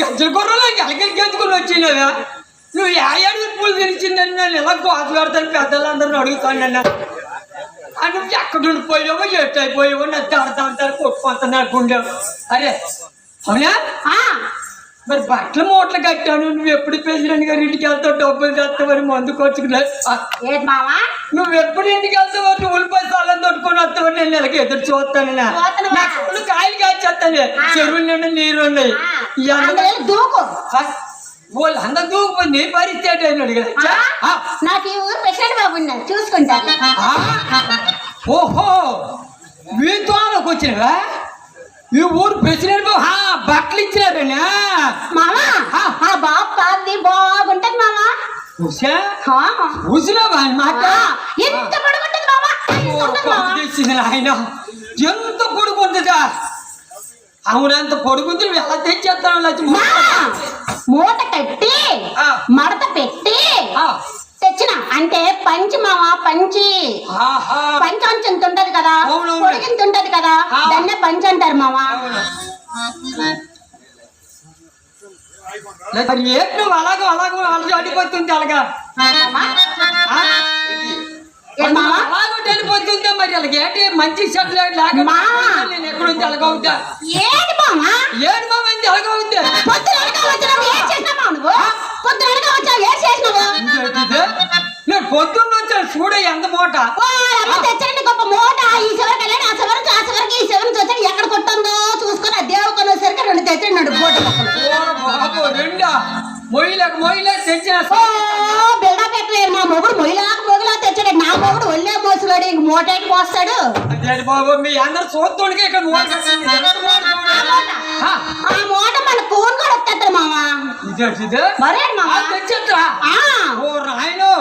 గజ్జల గుర్రలో ఎలకలు గెంతుకుని వచ్చినవా నువ్వు ఏ ఏడు పూలు తెరిచిందని నేను ఎలా కోత పెడతాను పెద్దలందరిని అడుగుతాను నన్ను ఆ నువ్వు ఎక్కడ ఉండిపోయావో ఎట్టు అయిపోయావో నా తాడతాడు కొట్టుకుంటున్నా గుండె. అరే అవునా? ఆ, మరి బట్టలు మూటలు కట్టాను నువ్వు ఎప్పుడు ప్రెసిడెంట్ గారి ఇంటికి వెళ్తావు డబ్బులు తెస్తావని మందు మావా? నువ్వు ఎప్పుడు ఇంటికి వెళ్తావు నువ్వు తొట్టుకొని వస్తావని నేను నెలకి ఎదురు చూస్తాను నా చూస్తున్నావా? ఫుల్ కాయలు కాచేస్తాను. చెరువుల నిండా నీరు ఉన్నాయి దూకు. వాళ్ళు అందరు దూకుపోయి నీ పరిస్థితి అయినాడు కదా నాకు ఈ ఊరు ప్రెసిడెంట్ బాబు చూసుకుంటాను ఓహో. మీతో వచ్చినవా ఈ ఊరు ప్రెసిడెంట్ బాబు, బట్టలు ఇచ్చినారనా? మామా ఆ. బాబు పాది బాగుంటది మామా. ఉషా? ఉసిరావా మాట? ఎంత పడుకుంటది మామా? తెచ్చింది ఆయన ఎంత పొడుగుంటుందా అవునంత పొడుగుంది? నువ్వు ఎలా తెచ్చేస్తాను లక్ష్మి మూట? కట్టి. మడత పెట్టి తెచ్చిన. అంటే పంచి మావా పంచి. పంచంచు ఇంత ఉంటది కదా. పొడిగింత ఉంటది కదా. దాన్నే పంచి అంటారు మావా. మరి నువ్వు అలాగ అలాగ అలాగ అడిగిపోతుంది అలాగా? అలాగే ఏంటి? మంచి లేక మా. నేను ఎక్కడుంది ఏంటి పొద్దున వచ్చినావు ఏం చేసినావు నువ్వు? పొద్దున అనగా వచ్చావు? ఏం చేసినావు ఏంటిది? నేను పొద్దున్న వచ్చాను చూడ ఎంత మూట? అమ్మ తెచ్చండి గొప్ప మూట. ఈ చివరికి వెళ్ళండి. ఆ చివరికి ఆ చివరికి ఈ చివరికి వచ్చాడు. ఎక్కడ కొట్టిందో చూసుకొని ఆ దేవుడు కొనేసరికి రెండు తెచ్చండి మూట మొక్కలు ఓ బాబు రెండా? మొయ్యలేక పెట్టలేదు మా మొగుడు నా వచ్చాడు ఇంక మోటాడు పోస్తాడు. బాబు ఆ మూట. మన కూర కూడా వచ్చేస్తారు మామ మరే మామ ఓ రాయను.